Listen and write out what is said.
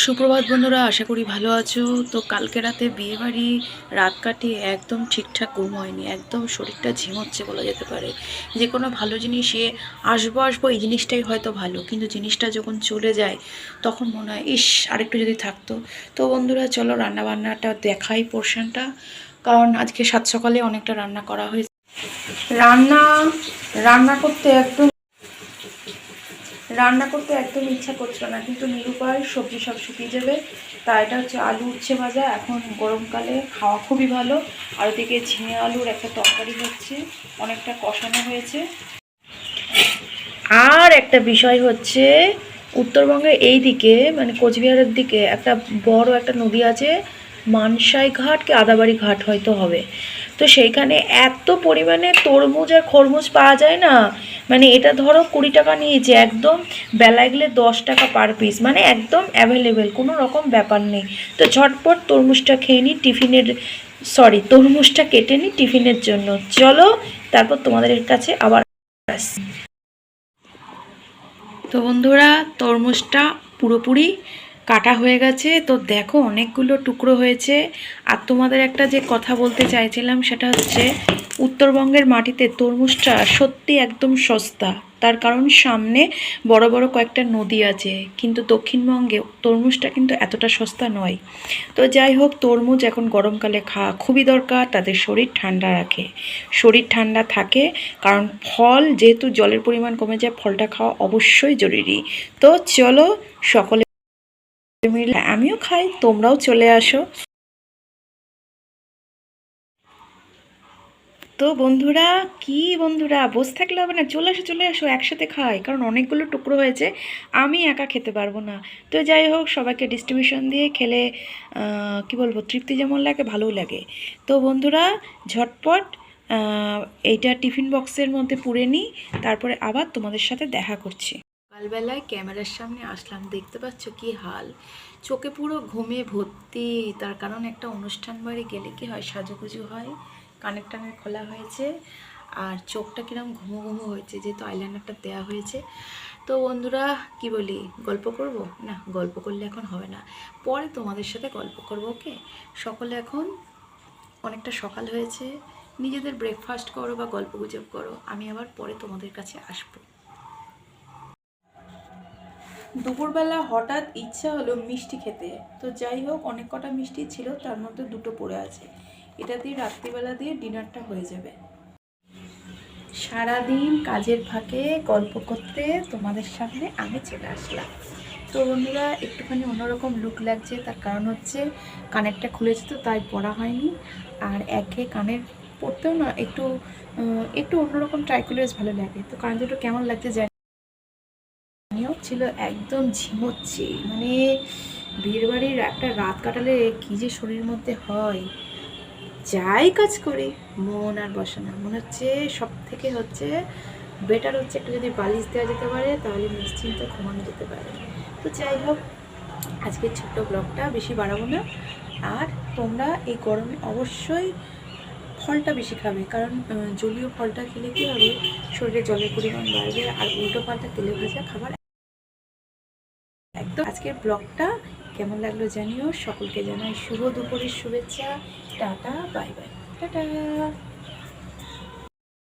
সুপ্রভাত বন্ধুরা, আশা করি ভালো আছো। তো কালকে রাতে বিয়ে বাড়ি রাত কাটিয়ে একদম ঠিকঠাক ঘুম হয়নি, একদম শরীরটা ঝিমোচ্ছে বলা যেতে পারে। যে কোনো ভালো জিনিসে আসব আসব এই জিনিসটাই হয়তো ভালো, কিন্তু জিনিসটা যখন চলে যায়, তখন মনে হয়, ইস, আরেকটু যদি থাকতো। তো বন্ধুরা, চলো রান্না বান্নাটা দেখাই পোর্শনটা, কারণ আজকে সাত সকালে অনেকটা রান্না করা হয়েছে। রান্না রান্না করতে একদম রান্না করতে একদম ইচ্ছা করছিল না, কিন্তু নিরুপায় সবজি সব শুকিয়ে যাবে। তা এটা হচ্ছে আলু উচ্ছে ভাজা। এখন গরমকালে খাওয়া খুবই ভালো। আর ওদিকে ঝিঙে আলুর একটা তরকারি হচ্ছে, অনেকটা কষানো হয়েছে। আর একটা বিষয় হচ্ছে, উত্তরবঙ্গের এই দিকে মানে কোচবিহারের দিকে একটা বড় একটা নদী আছে মানসাই ঘাট কি আদাবাড়ি ঘাট হয়তো হবে। তো সেইখানে এত পরিমাণে তরমুজ আর খরমুজ পাওয়া যায় না। মানে এটা ধরো কুড়ি টাকা নিয়েছে, একদম বেলায় গেলে দশ টাকা পার পিস মানে একদম অ্যাভেলেবেল কোনো রকম ব্যাপার নেই। তো ঝটপট তরমুজটা খেয়ে নিই টিফিনের সরি তরমুজটা কেটে নিই টিফিনের জন্য। চলো, তারপর তোমাদের কাছে আবার আসছি তো বন্ধুরা, তরমুজটা পুরোপুরি কাটা হয়ে গেছে। তো দেখো অনেকগুলো টুকরো হয়েছে। আর তোমাদের একটা যে কথা বলতে চাইছিলাম সেটা হচ্ছে, উত্তরবঙ্গের মাটিতে তরমুজটা সত্যি একদম সস্তা। তার কারণ সামনে বড় বড় কয়েকটা নদী আছে, কিন্তু দক্ষিণবঙ্গে তরমুজটা কিন্তু এতটা সস্তা নয়। তো যাই হোক, তরমুজ এখন গরমকালে খাওয়া খুবই দরকার, তাদের শরীর ঠান্ডা রাখে। শরীর ঠান্ডা থাকে, কারণ ফল যেহেতু জলের পরিমাণ কমে যায়, ফলটা খাওয়া অবশ্যই জরুরি। তো চলো সকলে মিলে আমিও খাই, তোমরাও চলে আসো। তো বন্ধুরা, কি বন্ধুরা? বসে থাকলে হবে না, চলে আসো চলে আসো, একসাথে খাই, কারণ অনেকগুলো টুকরো হয়েছে, আমি একা খেতে পারব না। তো যাই হোক, সবাইকে ডিস্ট্রিবিউশন দিয়ে খেলে কি বলব, তৃপ্তি যেমন লাগে, ভালোও লাগে। তো বন্ধুরা, ঝটপট এইটা টিফিন বক্সের মধ্যে পুরে নিই, তারপরে আবার তোমাদের সাথে দেখা করছি। সকালবেলায় ক্যামেরার সামনে আসলাম, দেখতে পাচ্ছ কি হাল। চোখে পুরো ঘুমে ভর্তি, তার কারণ একটা অনুষ্ঠান বাড়ি গেলে কি হয়, সাজুগুজু হয়, কানের টানের খোলা হয়েছে, আর চোখটা কিরম ঘুমো ঘুমো হয়েছে, যেহেতু আইলাইনারটা দেওয়া হয়েছে। তো বন্ধুরা, কি বলি, গল্প করব? না, গল্প করলে এখন হবে না। পরে তোমাদের সাথে গল্প করব, ওকে? সকলে এখন অনেকটা সকাল হয়েছে, নিজেদের ব্রেকফাস্ট করো বা গল্প গুজব করো, আমি আবার পরে তোমাদের কাছে আসব। দুপুরবেলা হঠাৎ ইচ্ছা হলো মিষ্টি খেতে। তো যাই হোক, অনেক কটা মিষ্টি ছিল, তার মধ্যে দুটো পড়ে আছে। এটা দিয়ে রাত্রিবেলা দিয়ে ডিনারটা হয়ে যাবে। সারাদিন কাজের ফাঁকে গল্প করতে তোমাদের সামনে আমি চলে আসলাম। তো বন্ধুরা, একটুখানি অন্যরকম লুক লাগছে, তার কারণ হচ্ছে কানেরটা খুলেছে তো, তাই পড়া হয়নি। আর একে কানের পড়তেও না, একটু একটু অন্যরকম ট্রাই করলে বেশ ভালো লাগে। তো কান দুটো কেমন লাগছে ছিল একদম ঝিমোচ্ছে। মানে বিয়ের বাড়ির একটা রাত কাটালে কী যে শরীরের মধ্যে হয়। যাই কাজ করি, মন আর বসে না। মনে হচ্ছে সব থেকে হচ্ছে বেটার হচ্ছে একটু যদি বালিশ দেওয়া যেতে পারে, তাহলে নিশ্চিন্তে ঘুমানো যেতে পারে। তো যাই হোক, আজকের ছোট্ট ব্লগটা বেশি বাড়াবো না। আর তোমরা এই গরমে অবশ্যই ফলটা বেশি খাবে। কারণ জলীয় ফলটা খেলে কী হবে? শরীরে জলের পরিমাণ বাড়বে। আর উল্টো পাল্টা তেলে ভাজা খাবার একদম। আজকের ব্লগটা কেমন লাগল জানিও। সকলকে জানাই শুভ দুপুরের শুভেচ্ছা। Tata, bye bye. টাটা।